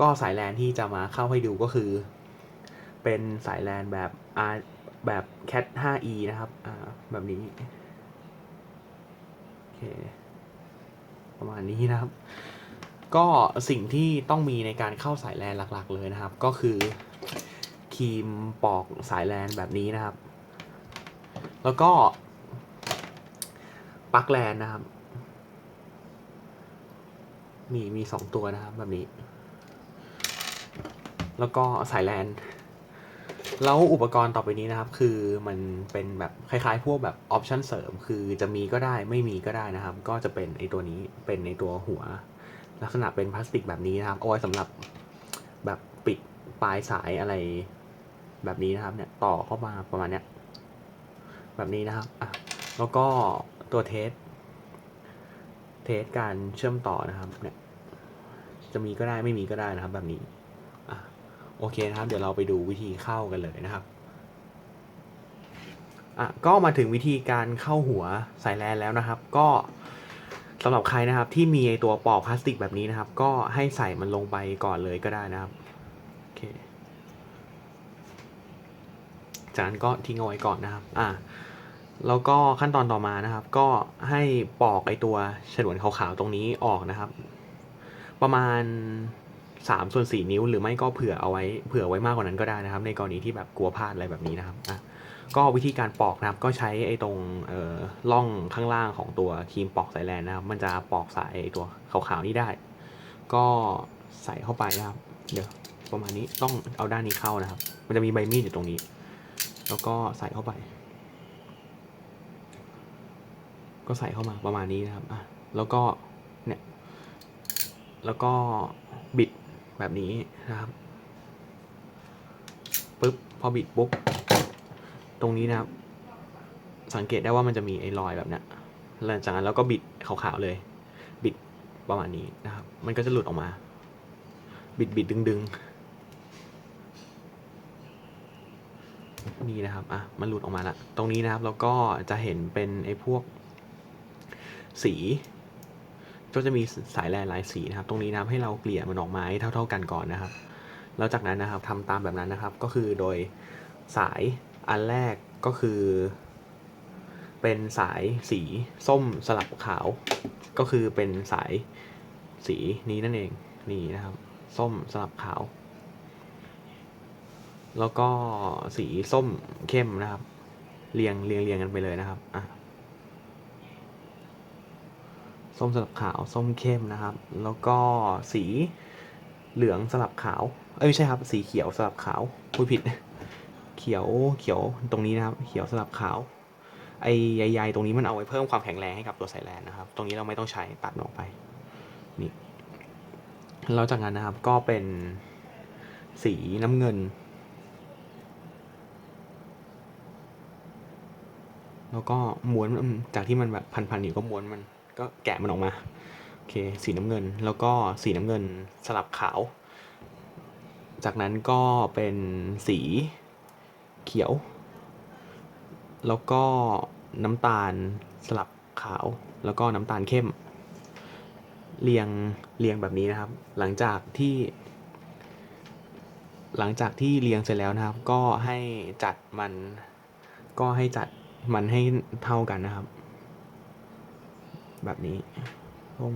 ก็สายแลนที่จะมาเข้าให้ดูก็คือ เป็นสายแลนแบบ R แบบ cat 5e นะครับอ่าแบบนี้โอเคประมาณนี้นะครับ ก็สิ่งที่ต้องมีในการเข้าสายแลนหลักๆ เลยนะครับ ก็คือครีมปอกสายแลนแบบนี้นะครับ แล้วก็ปลั๊กแลนนะครับ มีมีสองตัวนะครับแบบนี้ แล้วก็สายแลนแล้วอุปกรณ์ต่อไปนี้นะครับคือมันเป็นแบบคล้ายๆ พวกแบบออปชันเสริม คือจะมีก็ได้ไม่มีก็ได้นะครับ ก็จะเป็นไอตัวนี้เป็นในตัวหัว ลักษณะเป็นพลาสติกแบบนี้นะครับเอาไว้สำหรับแบบปิดปลายสายอะไรแบบนี้นะครับเนี่ยต่อเข้ามาประมาณเนี้ยแบบนี้นะครับอะแล้วก็ตัวเทสเทสการเชื่อมต่อนะครับเนี่ยจะมีก็ได้ไม่มีก็ได้นะครับแบบนี้ โอเคนะครับ เดี๋ยวเราไปดูวิธีเข้ากันเลยนะครับอะก็มาถึงวิธีการเข้าหัวสายแลนแล้วนะครับ ก็สำหรับใครนะครับที่มีตัวปอกพลาสติกแบบนี้นะครับ ก็ให้ใส่มันลงไปก่อนเลยก็ได้นะครับโอเคจากนั้นก็ทิ้งเอาไว้ก่อนนะครับอะแล้วก็ขั้นตอนต่อมานะครับ ก็ให้ปอกไอตัวฉนวนขาวๆตรงนี้ออกนะครับ ประมาณ 3 ส่วน 4 นิ้ว หรือไม่ก็เผื่อเอาไว้เผื่อไว้มากกว่านั้นก็ได้นะครับ ในกรณีที่แบบกลัวพลาดอะไรแบบนี้นะครับอะก็วิธีการปอกนะครับก็ใช้ไอ้ตรงเอ่อล่องข้างล่างของตัวครีมปอกสายแลนนะครับ มันจะปอกสายตัวขาวๆนี้ได้ ก็ใส่เข้าไปนะครับ เดี๋ยวประมาณนี้ต้องเอาด้านนี้เข้านะครับ มันจะมีใบมีดอยู่ตรงนี้ แล้วก็ใส่เข้าไป ก็ใส่เข้ามาประมาณนี้นะครับอะแล้วก็เนี่ยแล้วก็บิด แบบนี้นะครับปึ๊บพอบิดปุ๊บตรงนี้นะครับ สังเกตได้ว่ามันจะมีไอ้รอยแบบนี้หลังจากนั้นเราก็บิดขาวๆเลย บิดประมาณนี้นะครับ มันก็จะหลุดออกมา บิดบิดดึงดึงนี่นะครับ อะ มันหลุดออกมาละ ตรงนี้นะครับแล้วก็จะเห็นเป็นไอ้พวกสี ก็จะมีสายแลนหลายสีนะครับ ตรงนี้นะครับให้เราเกลี่ยมันออกมาให้เท่า ๆกันก่อนนะครับ แล้วจากนั้นนะครับทำตามแบบนั้นนะครับ ก็คือโดยสายอันแรกก็คือ เป็นสายสีส้มสลับขาว ก็คือเป็นสายสีนี้นั่นเองนี่นะครับ ส้มสลับขาว แล้วก็สีส้มเข้มนะครับ เรียงเรียงเรียงกันไปเลยนะครับอะ ส้มสลับขาวส้มเข้มนะครับ แล้วก็สีเหลืองสลับขาว เอ้ยไม่ใช่ครับ สีเขียวสลับขาวพูดผิด เขียวเขียวตรงนี้นะครับ เขียวสลับขาวไอ้ใยๆตรงนี้มันเอาไว้เพิ่มความแข็งแรงให้กับตัวสายแลนนะครับ ตรงนี้เราไม่ต้องใช้ตัดออกไปนี่แล้วจากนั้นนะครับก็เป็นสีน้ำเงิน แล้วก็ม้วนจากที่มันแบบพันๆอยู่ก็ม้วนมัน ก็แกะมันออกมาโอเคสีน้ำเงิน แล้วก็สีน้ำเงินสลับขาว จากนั้นก็เป็นสีเขียว แล้วก็น้ำตาลสลับขาว แล้วก็น้ำตาลเข้ม เรียงเรียงแบบนี้นะครับ หลังจากที่ หลังจากที่เรียงเสร็จแล้วนะครับ ก็ให้จัดมันก็ให้จัดมันให้เท่ากันนะครับ แบบนี้ส้ม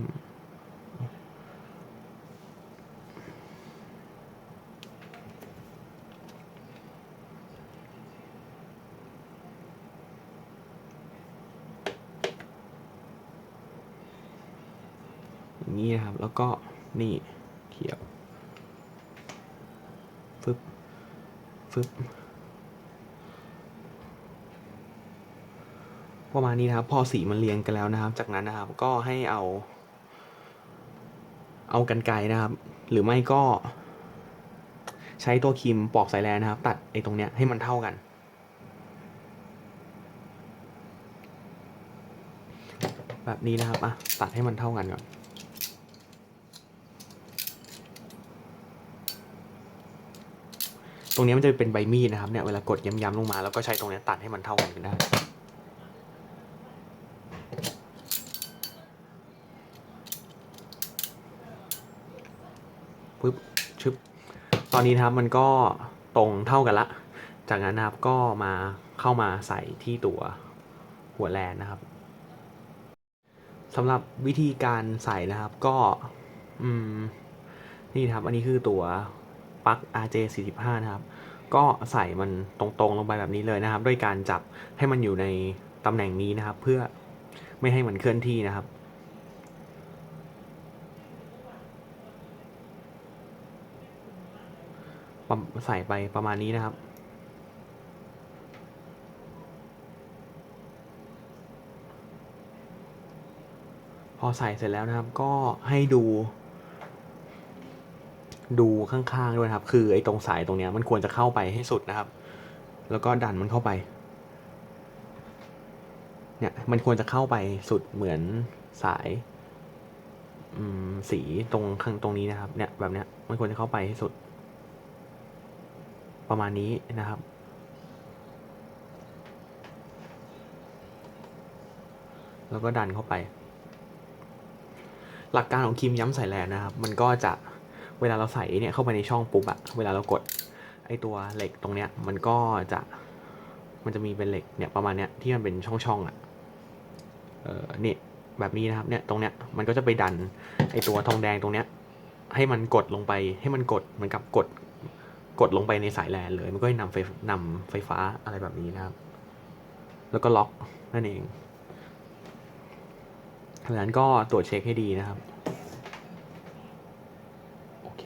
อย่างนี้นะครับ แล้วก็นี่เขียวฟึบฟึบ ประมาณนี้นะครับ พอสีมันเรียงกันแล้วนะครับ จากนั้นนะครับก็ให้เอา เอากันไกนะครับ หรือไม่ก็ ใช้ตัวครีมปอกสายแลนนะครับ ตัดไอ้ตรงเนี้ยให้มันเท่ากัน แบบนี้นะครับอะตัดให้มันเท่ากันก่อนตรงนี้มันจะเป็นใบมีดนะครับเนี่ยเวลากดย้ำๆลงมาแล้วก็ใช้ตรงนี้ตัดให้มันเท่ากันกันได้ ปึ๊บชึบตอนนี้นะครับมันก็ตรงเท่ากันละ จากนั้นนะครับก็มาเข้ามาใส่ที่ตัวหัวแลนนะครับสำหรับวิธีการใส่นะครับก็อืมนี่นครับ อันนี้คือตัวปลั๊ก RJ45 นะครับ ก็ใส่มันตรงๆลงไปแบบนี้เลยนะครับ ด้วยการจับให้มันอยู่ในตำแหน่งนี้นะครับ เพื่อไม่ให้มันเคลื่อนที่นะครับ ประ ใส่ไปประมาณนี้นะครับ พอใส่เสร็จแล้วนะครับ ก็ให้ดู ดูข้างๆด้วยครับ คือไอ้ตรงสายตรงเนี้ยมันควรจะเข้าไปให้สุดนะครับ แล้วก็ดันมันเข้าไป เนี่ยมันควรจะเข้าไปสุดเหมือนสายสีตรงข้างตรงนี้นะครับ เนี่ยแบบเนี้ยมันควรจะเข้าไปให้สุด ประมาณนี้นะครับ แล้วก็ดันเข้าไป หลักการของครีมย้ำใส่แลนนะครับ มันก็จะเวลาเราใส่เนี่ยเข้าไปในช่องปุ๊บอะเวลาเรากดไอตัวเหล็กตรงเนี้ยมันก็จะมันจะมีเป็นเหล็กเนี่ยประมาณเนี้ยที่มันเป็นช่องๆอะเออนี่แบบนี้นะครับเนี่ยตรงเนี้ยมันก็จะไปดันไอตัวทองแดงตรงเนี้ยให้มันกดลงไปให้มันกดเหมือนกับกด กดลงไปในสายแลนเลย มันก็จะนำไฟนำไฟฟ้าอะไรแบบนี้นะครับ แล้วก็ล็อกนั่นเองดังนั้นก็ตรวจเช็คให้ดีนะครับ โอเค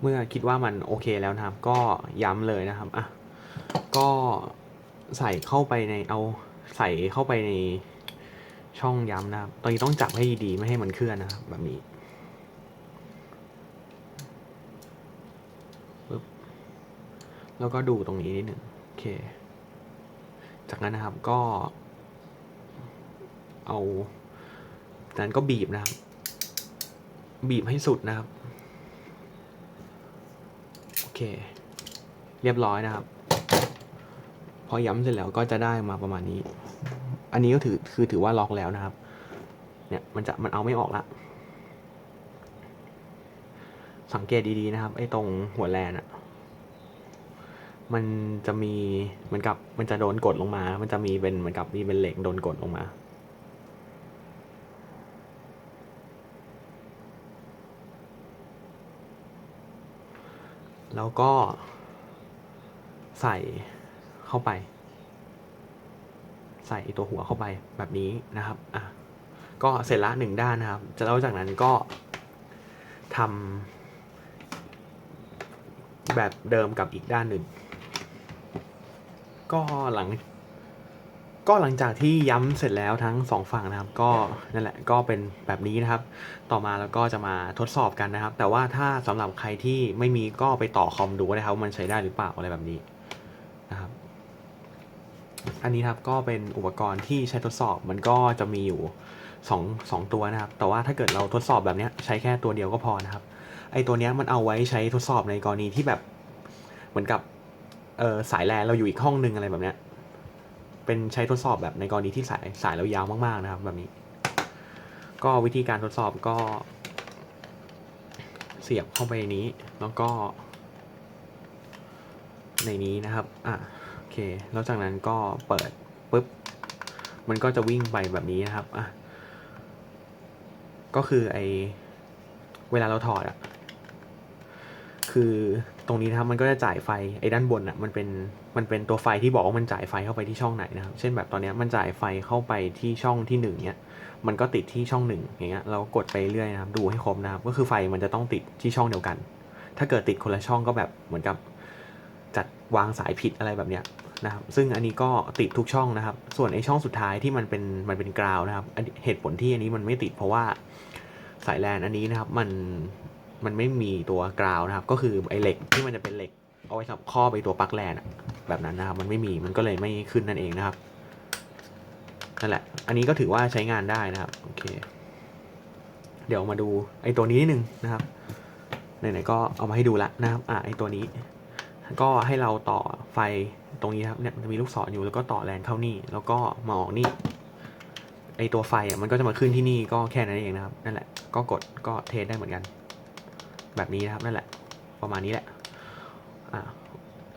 เมื่อคิดว่ามันโอเคแล้วนะครับ ก็ย้ำเลยนะครับอะก็ใส่เข้าไปในเอาใส่เข้าไปในช่องย้ำนะครับ ตอนนี้ต้องจับให้ดีๆ ไม่ให้มันเคลื่อนนะครับแบบนี้ ปึ๊บ แล้วก็ดูตรงนี้นิดหนึ่งโอเค จากนั้นนะครับก็ เอาจากนั้นก็บีบนะครับ บีบให้สุดนะครับ โอเค เรียบร้อยนะครับ พอย้ำเสร็จแล้วก็จะได้มาประมาณนี้ อันนี้ก็ถือคือถือว่าล็อกแล้วนะครับ เนี่ยมันจะมันเอาไม่ออกละสังเกตดีๆนะครับ ไอ้ตรงหัวแลนอะ มันจะมีเหมือนกับมันจะโดนกดลงมา มันจะมีเป็นเหมือนกับมีเป็นเหล็กโดนกดลงมา แล้วก็ใส่เข้าไป ใส่ตัวหัวเข้าไปแบบนี้นะครับ อะ ก็เสร็จละหนึ่งด้านนะครับจะแล้วจากนั้นก็ทำแบบเดิมกับอีกด้านหนึ่ง ก็หลัง ก็หลังจากที่ย้ำเสร็จแล้วทั้งสองฝั่งนะครับ ก็นั่นแหละก็เป็นแบบนี้นะครับ ต่อมาแล้วก็จะมาทดสอบกันนะครับ แต่ว่าถ้าสำหรับใครที่ไม่มีก็ไปต่อคอมดูนะครับว่ามันใช้ได้หรือเปล่าอะไรแบบนี้นะครับ อันนี้ครับก็เป็นอุปกรณ์ที่ใช้ทดสอบมันก็จะมีอยู่สองสองตัวนะครับ แต่ว่าถ้าเกิดเราทดสอบแบบนี้ใช้แค่ตัวเดียวก็พอนะครับ ไอตัวนี้มันเอาไว้ใช้ทดสอบในกรณีที่แบบเหมือนกับ เออสายแลนเราอยู่อีกห้องนึงอะไรแบบเนี้ย เป็นใช้ทดสอบแบบในกรณีที่สายสายเรายาวมากๆนะครับแบบนี้ ก็วิธีการทดสอบก็ เสียบเข้าไปในนี้ แล้วก็ ในนี้นะครับ อะโอเค แล้วจากนั้นก็เปิดปุ๊บ มันก็จะวิ่งไปแบบนี้นะครับ อะ ก็คือไอเวลาเราถอดอะคือ ตรงนี้นะครับมันก็จะจ่ายไฟไอ้ด้านบนอะมันเป็นมันเป็นตัวไฟที่บอกว่ามันจ่ายไฟเข้าไปที่ช่องไหนนะครับ เช่นแบบตอนนี้มันจ่ายไฟเข้าไปที่ช่องที่หนึ่งเนี้ยมันก็ติดที่ช่องหนึ่งอย่างเงี้ยเรากดไปเรื่อยนะครับดูให้ครบนะครับก็คือไฟมันจะต้องติดที่ช่องเดียวกัน ถ้าเกิดติดคนละช่องก็แบบเหมือนกับจัดวางสายผิดอะไรแบบเนี้ยนะครับซึ่งอันนี้ก็ติดทุกช่องนะครับ ส่วนไอ้ช่องสุดท้ายที่มันเป็นมันเป็นกราวนะครับเหตุผลที่อันนี้มันไม่ติดเพราะว่าสายแลนอันนี้นะครับมัน มันไม่มีตัวกราวนะครับ ก็คือไอ้เหล็กที่มันจะเป็นเหล็ก เอาไว้สำหรับข้อไปตัวปลั๊กแลนแบบนั้นนะครับ มันไม่มีมันก็เลยไม่ขึ้นนั่นเองนะครับนั่นแหละ อันนี้ก็ถือว่าใช้งานได้นะครับ โอเค เดี๋ยวมาดูไอ้ตัวนี้นิดนึงนะครับ ไหนๆก็เอามาให้ดูละนะครับ อะไอ้ตัวนี้ ก็ให้เราต่อไฟตรงนี้ครับ เนี่ยมันจะมีลูกศรอยู่แล้วก็ต่อแลนเข้านี่ แล้วก็มาออกนี่ไอไอตัวไฟอะมันก็จะมาขึ้นที่นี่ก็แค่นั้นเองนะครับ นั่นแหละ ก็กดก็เทสได้เหมือนกัน แบบนี้นะครับนั่นแหละ ประมาณนี้แหละอ่า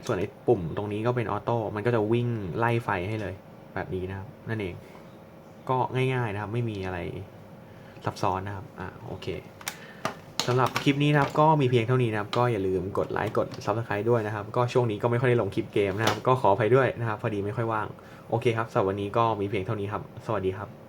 ส่วนไอ้ปุ่มตรงนี้ก็เป็นออโต้มันก็จะวิ่งไล่ไฟให้เลย แบบนี้นะครับ นั่นเอง ก็ง่ายๆนะครับ ไม่มีอะไรซับซ้อนนะครับอ่าโอเคสำหรับคลิปนี้นะครับก็มีเพียงเท่านี้นะครับ ก็อย่าลืมกดไลค์กด Subscribe ด้วยนะครับ ก็ช่วงนี้ก็ไม่ค่อยได้ลงคลิปเกมนะครับ ก็ขออภัยด้วยนะครับ พอดีไม่ค่อยว่าง โอเคครับสำหรับวันนี้ก็มีเพียงเท่านี้ครับ สวัสดีครับ